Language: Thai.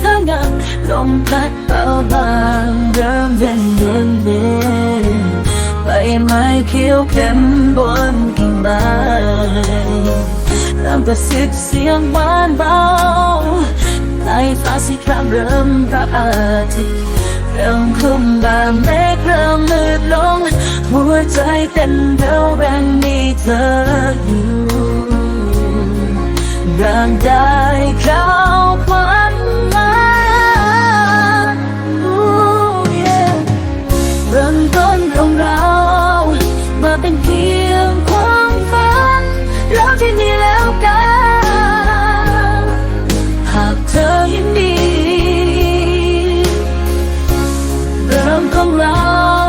สงับลมพัดเบาบางเริ่มเย็นเย็นเย็นใบไม้เขียวเข้มบนกิ่งใบเริ่มกระซิบเสียงหวานเบาในฟ้าสีครามเริ่มรับอาทิตย์เริ่มคลุมบางเมฆเริ่มมืดลง หัวใจเต้นเร็วแรงมีเธออยู่ร่างกาย ของเรา มาเป็นเพียงความฝันเราที่มีแล้วกัน หากเธอยินดีเรื่อของเรา